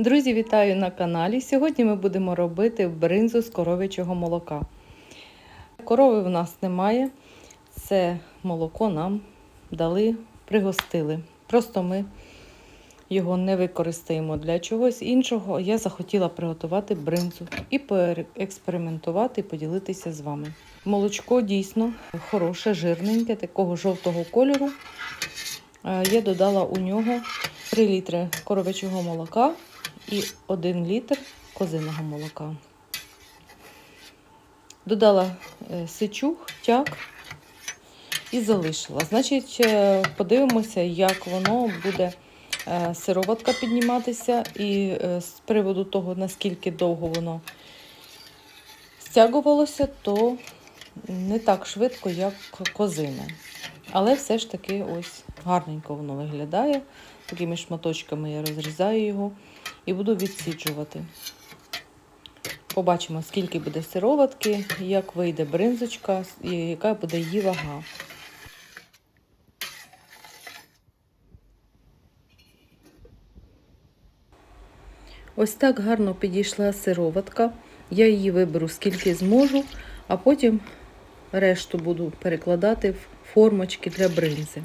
Друзі, вітаю на каналі. Сьогодні ми будемо робити бринзу з коров'ячого молока. Корови в нас немає. Це молоко нам дали, пригостили. Просто ми його не використаємо для чогось іншого. Я захотіла приготувати бринзу і поекспериментувати і поділитися з вами. Молочко дійсно хороше, жирненьке, такого жовтого кольору. Е, Я додала у нього 3 літри коров'ячого молока і 1 літр козиного молока. Додала е, сичух, тяк і залишила. Значить, е, подивимося, як воно буде е, сироватка підніматися, і з приводу того, наскільки довго воно стягувалося, то не так швидко, як козине. Але все ж таки ось гарненько воно виглядає. Такими шматочками я розрізаю його і буду відсіджувати. Побачимо, скільки буде сироватки, як вийде бринзочка і яка буде її вага. Ось так гарно підійшла сироватка. Я її виберу скільки зможу, а потім решту буду перекладати в формочки для бринзи.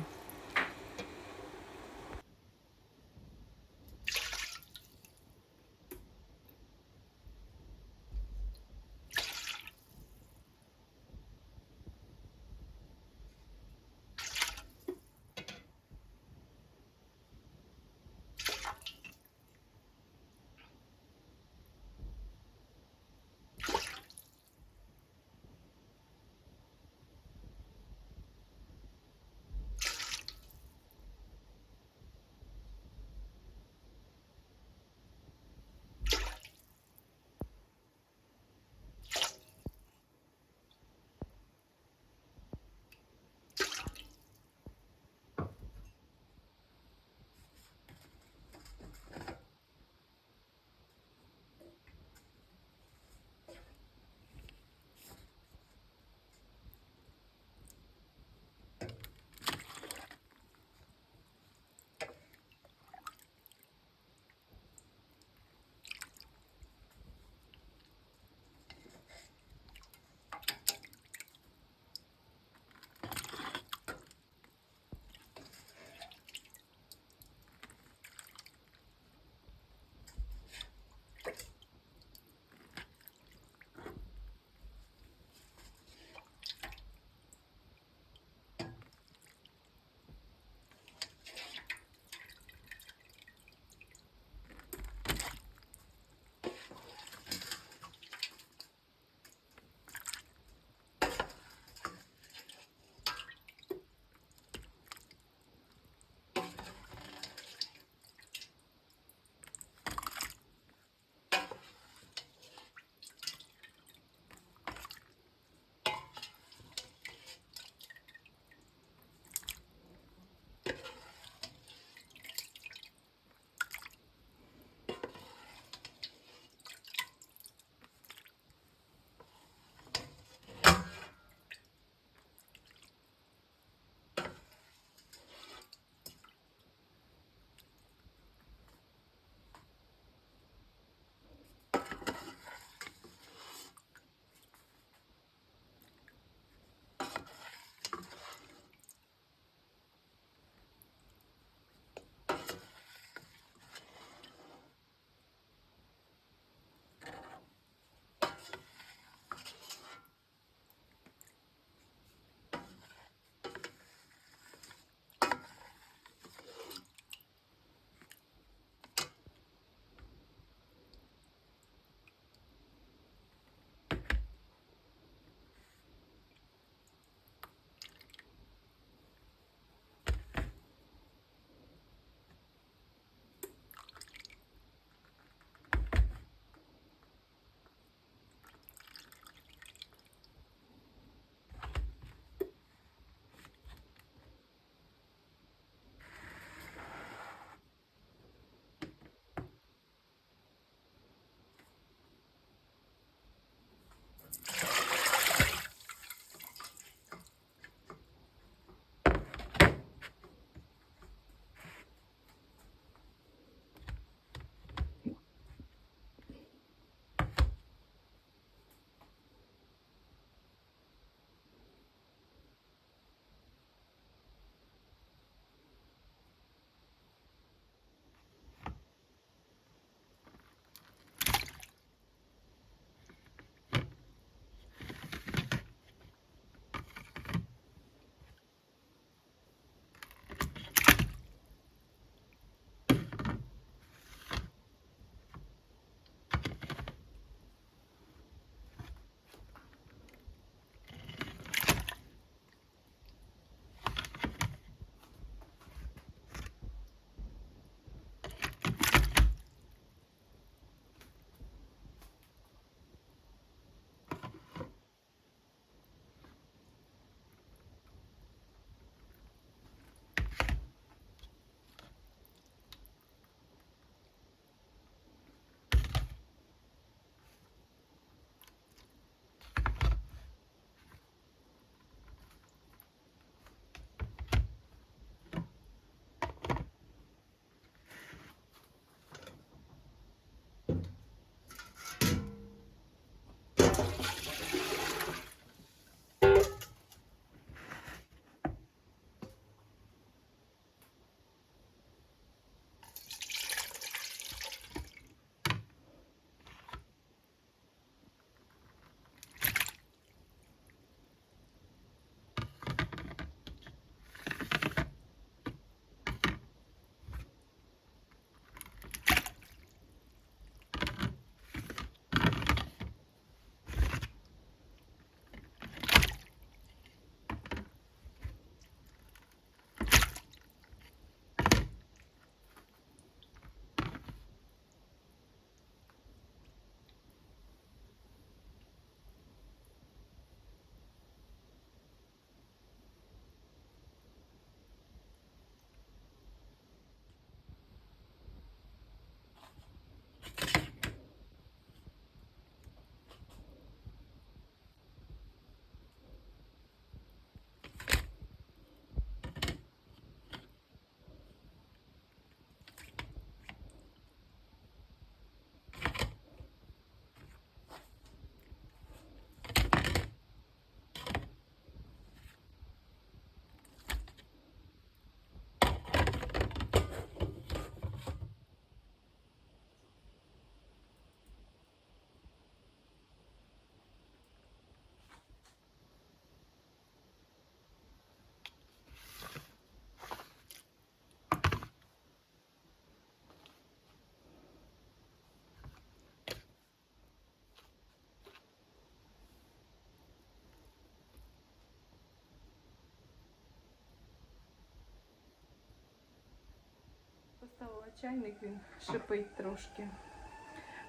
Поставила чайник, він шипить трошки.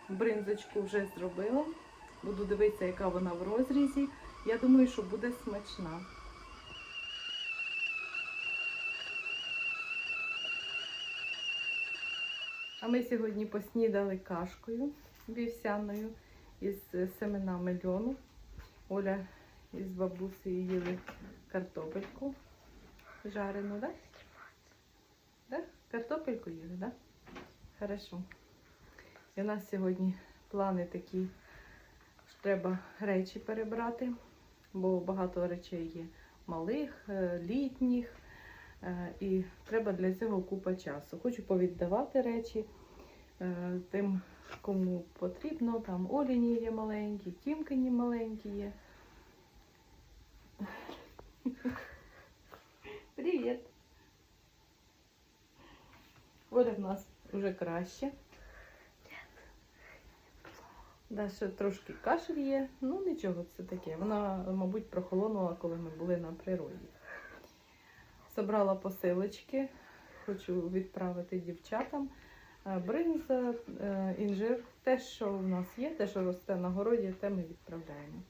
Бринзочку вже зробила. Буду дивитися, яка вона в розрізі. Я думаю, що буде смачна. А ми сьогодні поснідали кашкою вівсяною із семенами льону. Оля із бабусею їли картопельку жарену, так? Картопельку їли, так? Да? Хорошо. І у нас сьогодні плани такі, що треба речі перебрати, бо багато речей є малих, е, літніх. е, І треба для цього купа часу. Хочу повіддавати речі е, тим, кому потрібно. Там Оліні є маленькі, Тімкині маленькі є. Оля в нас вже краще. Да, ще трошки кашель є. Ну нічого, це таке. Вона, мабуть, прохолонула, коли ми були на природі. Собрала посилочки, хочу відправити дівчатам. Е, Бринза, е, інжир, те, що в нас є, те, що росте на городі, те ми відправляємо.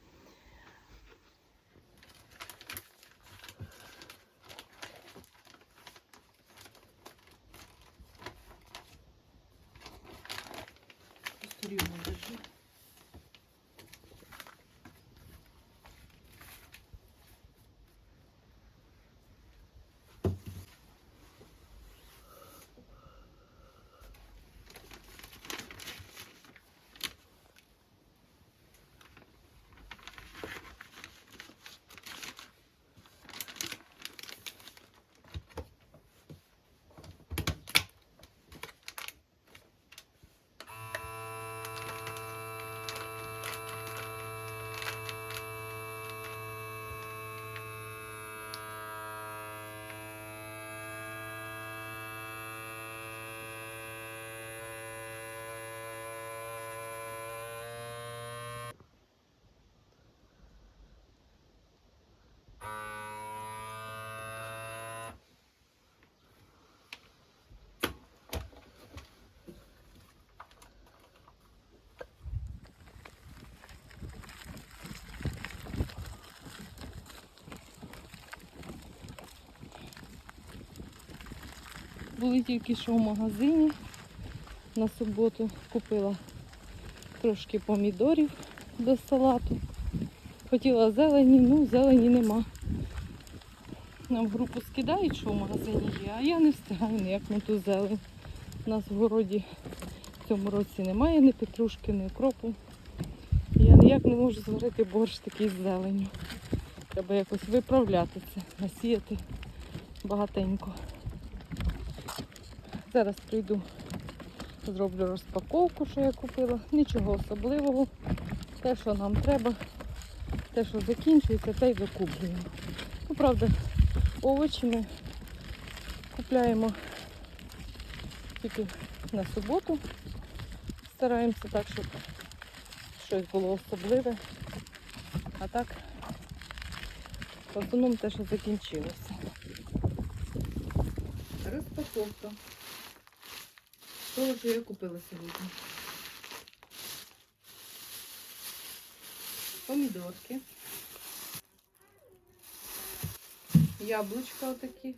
Були тільки що в магазині. На суботу купила трошки помідорів до салату. Хотіла зелені, ну зелені нема. Нам в групу скидають, що в магазині є, а я не встигаю ніяк на ту зелень. У нас в городі в цьому році немає ні петрушки, ні укропу. Я ніяк не можу зварити борщ такий з зеленю. Треба якось виправляти це, насіяти багатенько. Зараз прийду, зроблю розпаковку, що я купила. Нічого особливого. Те, що нам треба, те, що закінчується, те й докуплюємо. Ну, правда, овочі ми купляємо тільки на суботу. Стараємося так, щоб щось було особливе. А так, в основному те, що закінчилося. Розпаковка. Що ж я купила сьогодні? Помідорки. Яблучка отакі.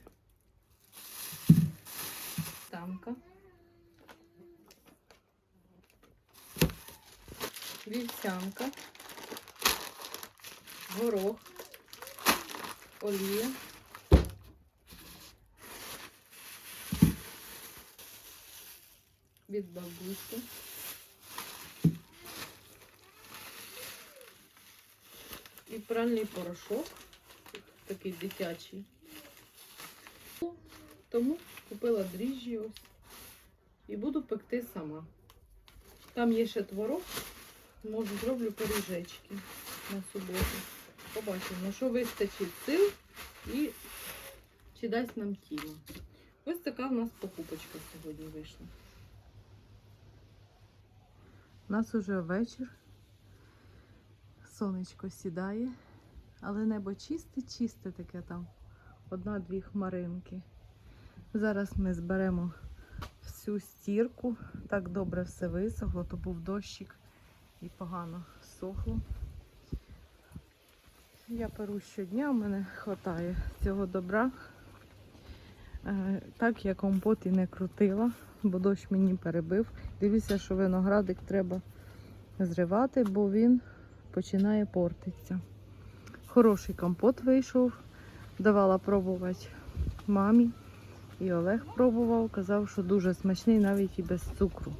Тамка. Вівсянка. Горох. Олія. Від бабусі. І пральний порошок, такий дитячий. Тому купила дріжджі ось і буду пекти сама. Там є ще творог, може зроблю пиріжечки на суботу. Побачимо, що вистачить сил і чи дасть нам тіло. Ось така в нас покупочка сьогодні вийшла. У нас уже вечір. Сонечко сідає, але небо чисте-чисте таке там. Одна-дві хмаринки. Зараз ми зберемо всю стірку. Так добре все висохло, то був дощик і погано сохло. Я перу щодня, в мене вистачає цього добра. Е, Так я компот і не крутила, бо дощ мені перебив. Дивіться, що виноградик треба зривати, бо він починає портитися. Хороший компот вийшов. Давала пробувати мамі. І Олег пробував, казав, що дуже смачний навіть і без цукру.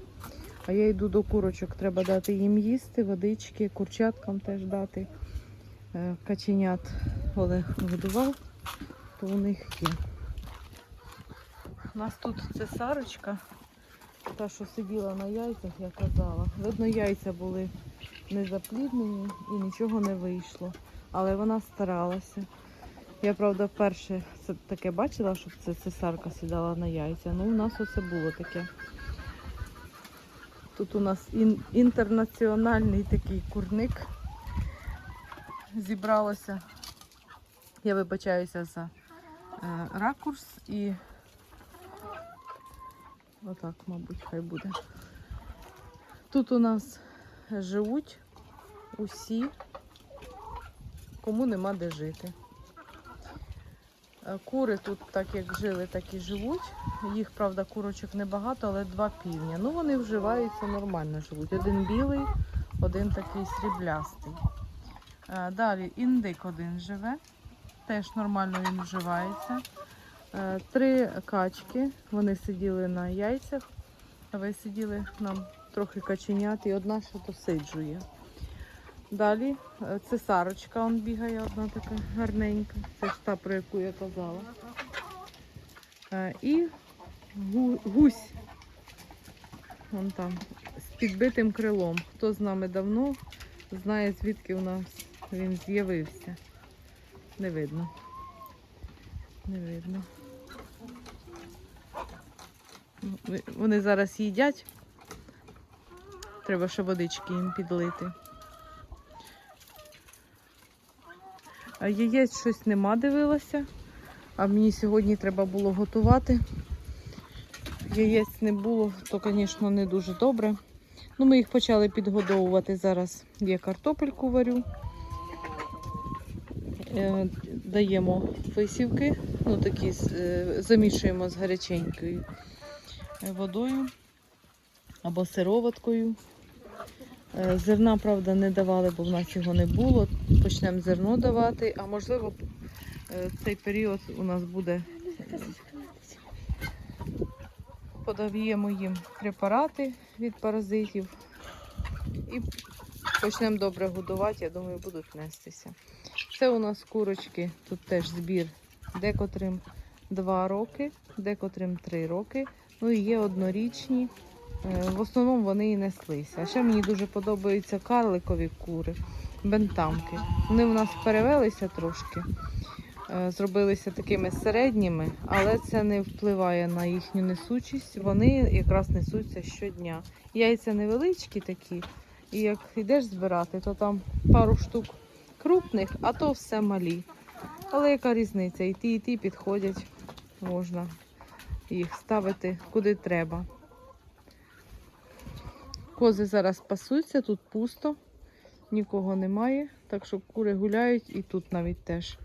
А я йду до курочок, треба дати їм їсти, водички, курчаткам теж дати. Е, Каченят Олег годував, то у них є. У нас тут цесарочка, та, що сиділа на яйцях, я казала. Видно, яйця були не і нічого не вийшло. Але вона старалася. Я, правда, вперше таке бачила, щоб це цесарка сідала на яйця. Ну, у нас оце було таке. Тут у нас ін- інтернаціональний такий курник. Зібралося. Я вибачаюся за е, ракурс і отак, мабуть, хай буде. Тут у нас живуть усі, кому нема де жити. Е, Кури тут так як жили, так і живуть. Їх, правда, курочок небагато, але два півня. Ну, вони вживаються нормально живуть. Один білий, один такий сріблястий. Е, Далі індик один живе, теж нормально він вживається. Е, Три качки, вони сиділи на яйцях, висиділи нам трохи каченят і одна ще досиджує. Далі е, цесарочка он бігає, одна така гарненька. Це ж та, про яку я казала. Е, І гусь. Вон там, з підбитим крилом. Хто з нами давно, знає, звідки у нас він з'явився. Не видно. Не видно. Вони зараз їдять. Треба ще водички їм підлити. А яєць щось нема дивилася. А мені сьогодні треба було готувати. Яєць не було, то, звісно, не дуже добре. Ну, ми їх почали підгодовувати. Зараз я картопельку варю. Е, Даємо висівки, ну такі е, замішуємо з гаряченькою водою або сироваткою. Е, Зерна, правда, не давали, бо в нас його не було. Почнемо зерно давати, а можливо, е, цей період у нас буде подавіємо їм препарати від паразитів і почнемо добре годувати, я думаю, будуть нестися. Це у нас курочки, тут теж збір декотрим 2 роки, декотрим 3 роки. Ну і є однорічні. Е, В основному вони і неслися. А ще мені дуже подобаються карликові кури, бентамки. Вони у нас перевелися трошки, е, зробилися такими середніми, але це не впливає на їхню несучість. Вони якраз несуться щодня. Яйця невеличкі такі, і як йдеш збирати, то там пару штук крупних, а то все малі. Але яка різниця? І ті, і ті підходять, можна їх ставити куди треба. Кози зараз пасуться, тут пусто, нікого немає, так що кури гуляють і тут навіть теж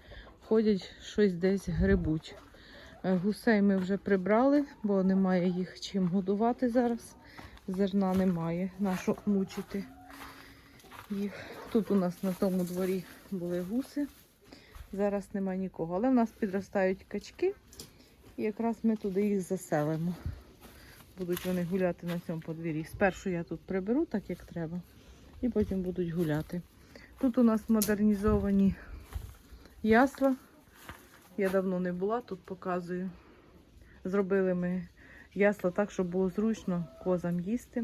ходять, щось десь грибуть. Е, Гусей ми вже прибрали, бо немає їх чим годувати зараз. Зерна немає, нащо мучити їх. Тут у нас на тому дворі були гуси, зараз немає нікого. Але в нас підростають качки, і якраз ми туди їх заселимо будуть вони гуляти на цьому подвір'ї. Спершу я тут приберу, так як треба, і потім будуть гуляти. Тут у нас модернізовані ясла. Я давно не була, тут показую. Зробили ми ясла так, щоб було зручно козам їсти.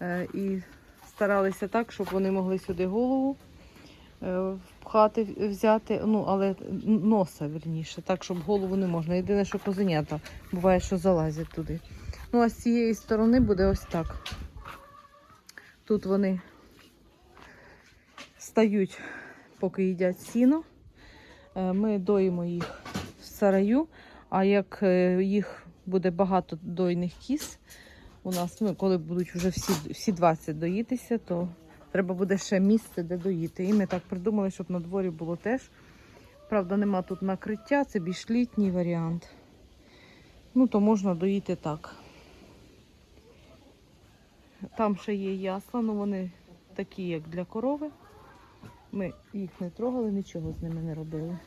Е, І старалися так, щоб вони могли сюди голову впхати, взяти, ну, але носа верніше, так, щоб голову не можна. Єдине, що козенята буває, що залазять туди. Ну, а з цієї сторони буде ось так. Тут вони стають, поки їдять сіно. Е, Ми доїмо їх в сараю, а як е, їх буде багато дойних кіз. У нас, ну, коли будуть вже всі, всі 20 доїтися, то треба буде ще місце, де доїти. І ми так придумали, щоб на дворі було теж. Правда, нема тут накриття, це більш літній варіант. Ну, то можна доїти так. Там ще є ясла, але вони такі, як для корови. Ми їх не трогали, нічого з ними не робили.